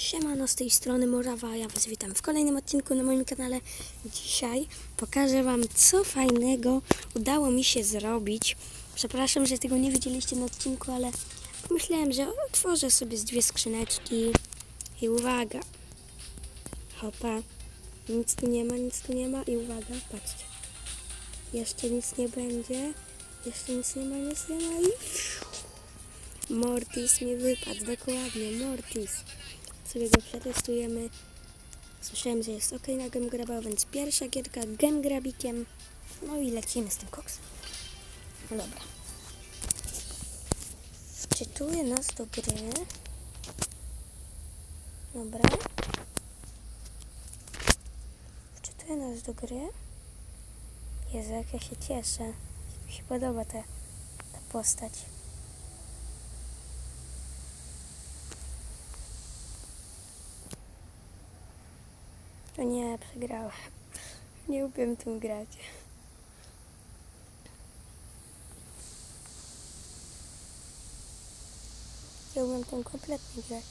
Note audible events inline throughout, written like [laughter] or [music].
Siemano, z tej strony Morawa, ja Was witam w kolejnym odcinku na moim kanale. Dzisiaj pokażę Wam, co fajnego udało mi się zrobić. Przepraszam, że tego nie widzieliście na odcinku, ale pomyślałem, że otworzę sobie z dwie skrzyneczki i uwaga. Hopa, nic tu nie ma, nic tu nie ma i uwaga, patrzcie. Jeszcze nic nie będzie, jeszcze nic nie ma, nic nie ma i... Mortis mi wypadł, dokładnie, Mortis. Sobie go przetestujemy. Słyszałem, że jest ok na Gemgraba, więc pierwsza gierka Gemgrabikiem. No i lecimy z tym koksem. No dobra. Wczytuję nas do gry. Dobra. Wczytuję nas do gry. Jezu, jak ja się cieszę. Mi się podoba ta, ta postać. O nie, przegrałem. Nie umiem tym grać. Nie umiem tym kompletnie grać.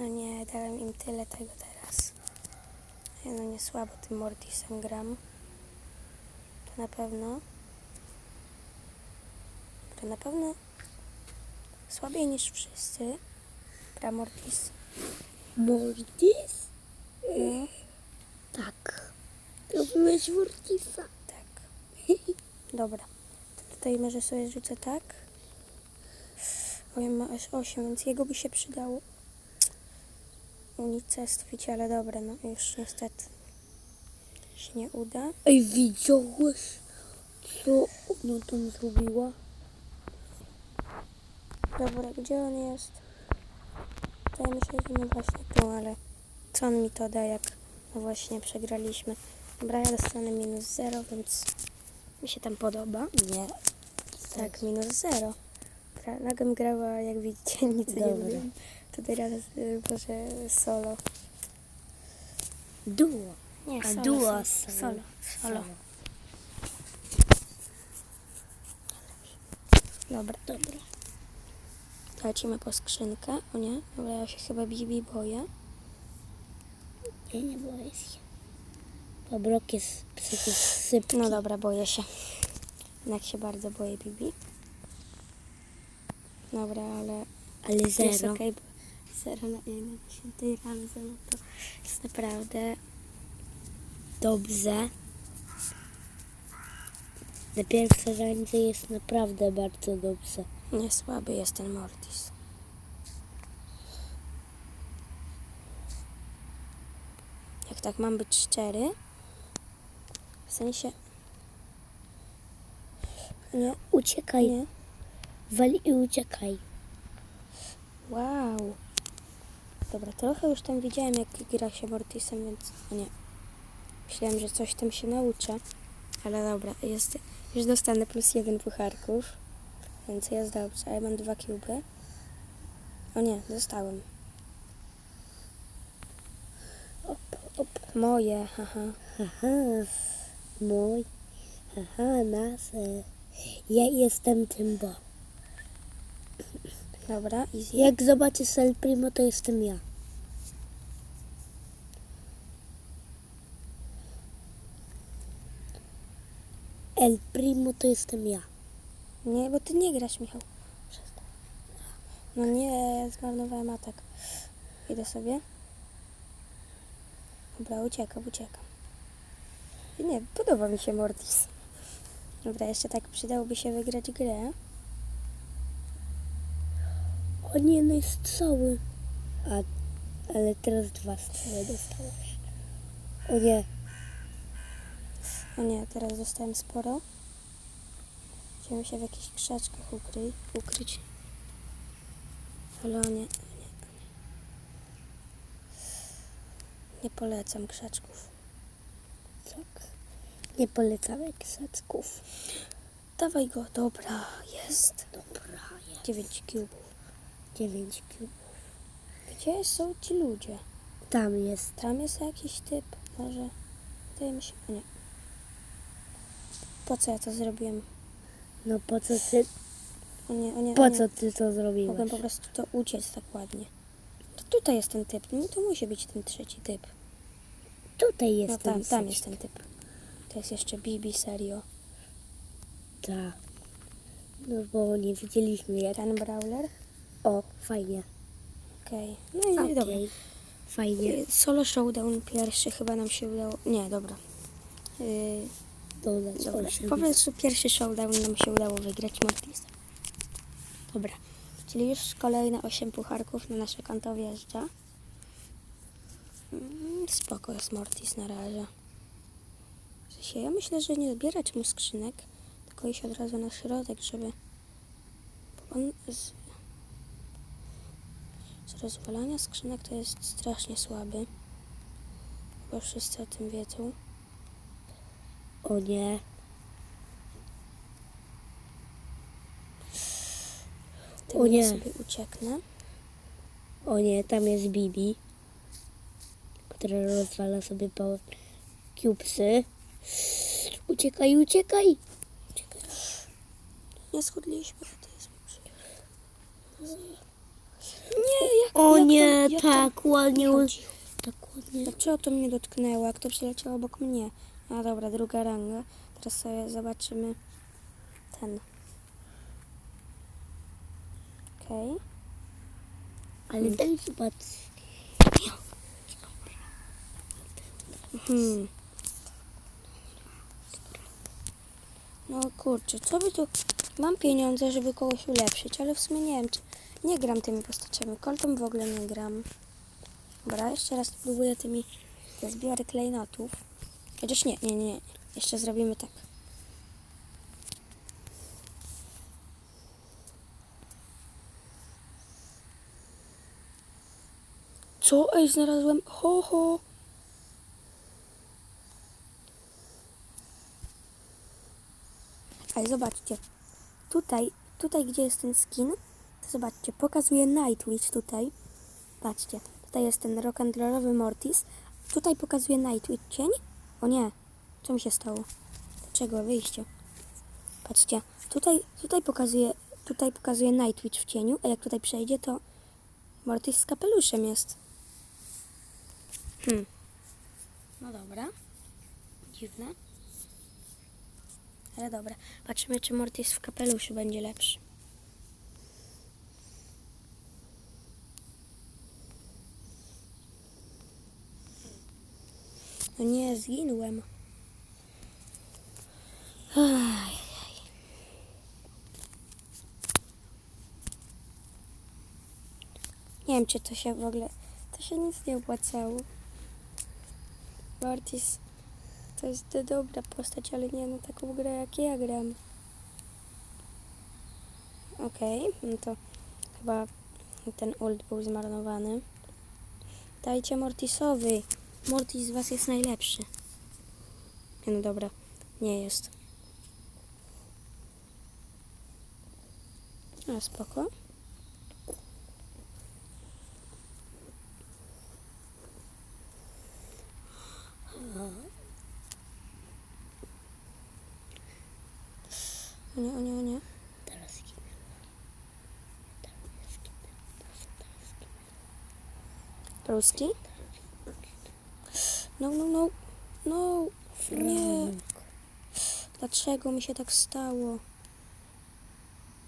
No nie, dałem im tyle tego teraz. Ja no nie słabo tym Mortisem gram. To na pewno. To na pewno słabiej niż wszyscy. Gra Mortis. Mortis? No, Tak. Robiłeś Mortisa? tak. [laughs] Dobra. To tutaj może sobie rzucę tak. Oj, ma aż 8, więc jego by się przydało unicestwić, ale dobra, no już niestety się nie uda. Ej, widziałeś, co ona tam zrobiła? Dobra, gdzie on jest? Wydaje mi się, że no właśnie tu, ale co on mi to da, jak no właśnie przegraliśmy. Dobra, ja dostanę minus 0, więc mi się tam podoba. Nie. Tak, minus 0. Nagam grała, jak widzicie, nic nie Dobra. wiem. To teraz y, może solo. Duo. Nie, A solo. duo solo. solo. Solo. solo. Dobra, dobra. Lecimy po skrzynkę. O nie, dobra, ja się chyba Bibi boję. Ja nie boję się. Obrok jest przecież sypki. No dobra, boję się. Jednak się bardzo boję Bibi. Dobra, ale Ale jest zero. okej. bo Zero na jeden dziesiątej razy, no to jest naprawdę Dobrze. Na pierwsze randze jest naprawdę bardzo dobrze. nie słaby jest ten Mortis. Jak tak mam być szczery, w sensie nie, Uciekaj. nie, Wal i uciekaj. wow. Dobra, trochę już tam widziałem, jak gra się Mortisem, więc o nie. Myślałem, że coś tam się nauczę, ale dobra, jest, już dostanę plus jeden pucharków, więc jest dobrze, a ja mam dwa kuby. O nie, dostałem. Op, op. Moje, haha. Aha. Mój. Aha, nasze. Ja jestem Tymbo. Dobra. Jak zobaczysz El Primo, to jestem ja. El Primo to jestem ja. Nie, bo ty nie grasz, Michał. No nie, zmarnowałem atak. Idę sobie. Dobra, uciekam, uciekam. Nie, podoba mi się Mortis. Dobra, jeszcze tak przydałoby się wygrać grę. O nie, no jest cały. A, ale teraz dwa strzały dostałeś. O nie, O nie, teraz dostałem sporo. Chciałem się w jakichś krzaczkach ukry ukryć. Ale o nie, nie, nie. Nie polecam krzaczków. tak. Nie polecamy ksacków. Dawaj go, dobra, jest. Dobra, jest. 9 cubów. 9 kubów. Gdzie są ci ludzie? Tam jest. Tam jest jakiś typ, może. Wydaje mi się, o nie. Po co ja to zrobiłem? No po co ty, O nie, o nie, o po nie. co ty to zrobiłeś? Mogłem po prostu to uciec tak ładnie. To tutaj jest ten typ, no to musi być ten trzeci typ. Tutaj jest No ten tam, tam trzeci. jest ten typ. To jest jeszcze Bibi, serio. Tak. No bo nie widzieliśmy jak. Ten brawler? O, fajnie. Okej. No i Okej. dobra. Fajnie. Y, Solo Showdown pierwszy chyba nam się udało. Nie, dobra. Yy, dobra. osiem. Po prostu pierwszy showdown nam się udało wygrać Mortis. Dobra. Czyli już kolejne 8 pucharków na nasze konto wjeżdża. Mm, Spoko jest Mortis na razie. Ja myślę, że nie zbierać mu skrzynek, tylko iść od razu na środek, żeby... Bo on z... z rozwalania skrzynek to jest strasznie słaby. Chyba wszyscy o tym wiedzą. O nie. Tym O ja nie. sobie ucieknę. O nie, tam jest Bibi. Która rozwala sobie po cubesy. Uciekaj, uciekaj. Uciekaj. Nie schudliśmy, to jest Nie, O jak nie, tak ładnie. Tak ładnie. Dlaczego to mnie dotknęło? Jak to przeleciało obok mnie? A dobra, druga ranga. Teraz sobie zobaczymy ten. Okej. Ale daj zobacz. Hmm. No kurczę, co by tu... Mam pieniądze, żeby kogoś ulepszyć, ale w sumie nie wiem, czy... Nie gram tymi postaciami. Coltem w ogóle nie gram. Dobra, jeszcze raz spróbuję tymi... Te zbiory klejnotów. Chociaż nie, nie, nie. Jeszcze zrobimy tak. Co? Ej, znalazłem... Ho, ho! Ale zobaczcie, tutaj, tutaj gdzie jest ten skin, zobaczcie, pokazuje Nightwitch tutaj. Patrzcie, tutaj jest ten rock'n'rollowy Mortis. Tutaj pokazuje Nightwitch cień. O nie, co mi się stało? Dlaczego? Wyjście. Patrzcie, tutaj, tutaj pokazuje, tutaj pokazuje Nightwitch w cieniu, a jak tutaj przejdzie, to Mortis z kapeluszem jest. Hmm. No dobra. Dziwne. Ale dobra, patrzymy, czy Mortis w kapeluszu będzie lepszy. No nie, zginąłem. Nie wiem, czy to się w ogóle... To się nic nie opłacało. Mortis to jest do- dobra postać, ale nie na taką grę jak ja gram. Okej, no to chyba ten ult był zmarnowany. Dajcie Mortisowi. Mortis z was jest najlepszy. Nie, No dobra, nie jest. A spoko. O nie, o nie, o nie. Teraz zginę. Ruski? No, no, no. No. Nie. Dlaczego mi się tak stało?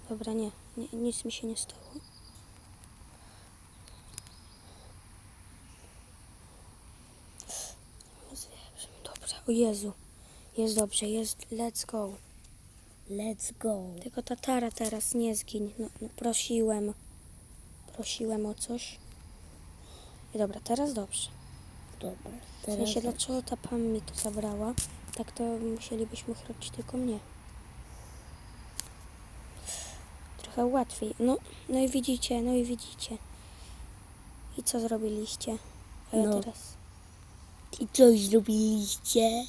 Dobra, nie. nie nic mi się nie stało. Dobra, o Jezu. Jest dobrze, jest. Let's go. Let's go. Tylko tatara teraz nie zgiń. No, no prosiłem. Prosiłem o coś. I dobra, teraz dobrze. Dobra. W sensie, dlaczego ta pan mi to zabrała? Tak to musielibyśmy chronić tylko mnie. Trochę łatwiej. No, no i widzicie, no i widzicie. I co zrobiliście? A ja No. teraz. I coś zrobiliście?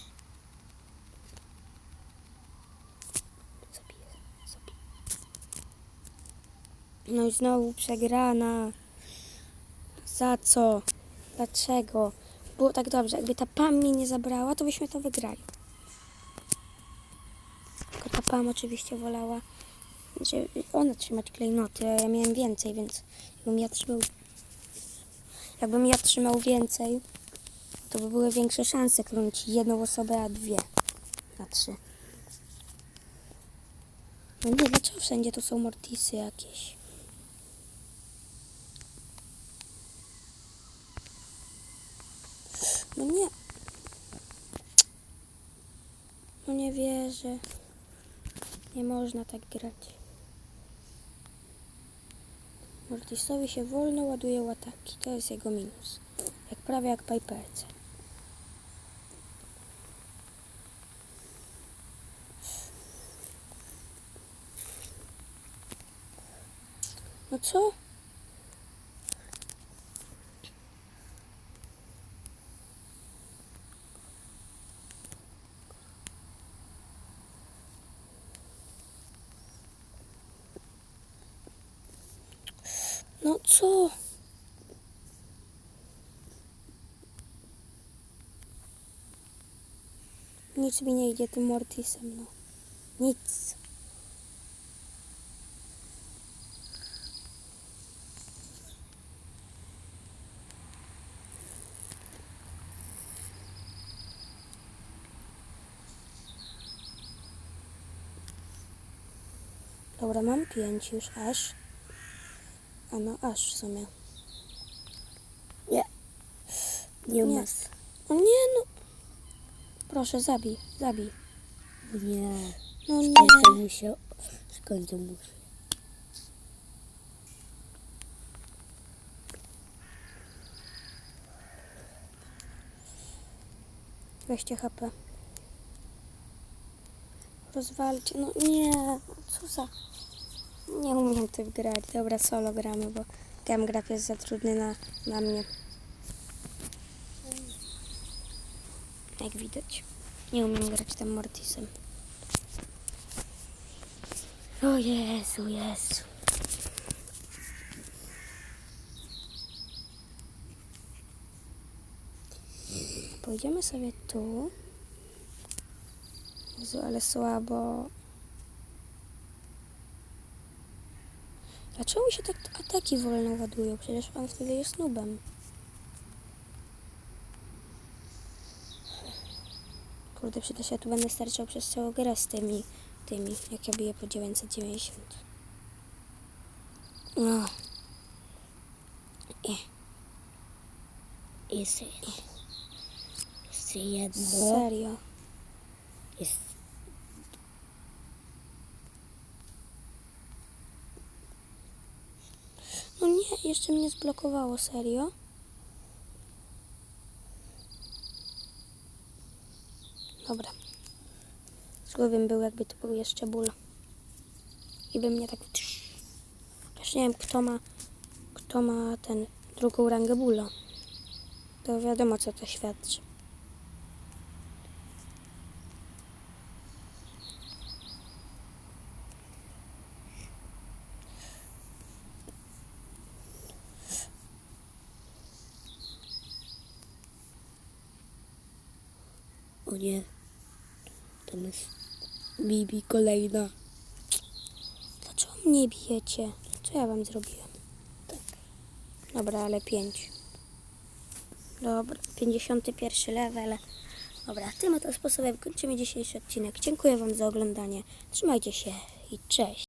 No i znowu przegrana. Za co? Dlaczego? Było tak dobrze. Jakby ta Pam mnie nie zabrała, to byśmy to wygrali. Tylko ta Pam oczywiście wolała, że ona trzymać klejnoty, a ja miałem więcej, więc jakbym ja trzymał, jakbym ja trzymał więcej, to by były większe szanse kląć jedną osobę, a dwie, a trzy. No nie, dlaczego wszędzie tu są mortisy jakieś? No nie. No nie wierzę. Nie można tak grać. Mortisowi się wolno ładuje łataki. To jest jego minus. Jak prawie jak Piperce. No co? No co? Nic mi nie idzie tym Mortisem, no. Nic. Dobra, mam pięć już aż. A no aż w sumie. Nie. Nie Nie. masz. O nie no. Proszę, zabij, zabij. Nie. No nie. Skończę mu się. Skończę mu się. Weźcie HP. Rozwalcie. No nie. Co za... Nie umiem tym grać. Dobra, solo gramy, bo game grab jest za trudny na, na mnie. Jak widać. Nie umiem grać tym Mortisem. O Jezu, Jezu. Pójdziemy sobie tu. Jezu, ale słabo. Dlaczego mi się tak ataki wolno ładują? Przecież on wtedy jest nubem. Kurde, przecież ja tu będę starczał przez całą grę z tymi, tymi, jak ja biję po 990. No. Jeszcze jedno. Jedno. Serio. Jest. No nie, jeszcze mnie zblokowało, serio. Dobra. Zły bym był, jakby to był jeszcze ból. I by mnie tak... Też nie wiem, kto ma, kto ma ten drugą rangę bóla. To wiadomo, co to świadczy. O nie. Tam jest Bibi kolejna. Dlaczego mnie bijecie? Co ja wam zrobiłem? Tak. Dobra, ale 5. Dobra, 51 level. Dobra, tym oto sposobem kończymy dzisiejszy odcinek. Dziękuję wam za oglądanie. Trzymajcie się i cześć.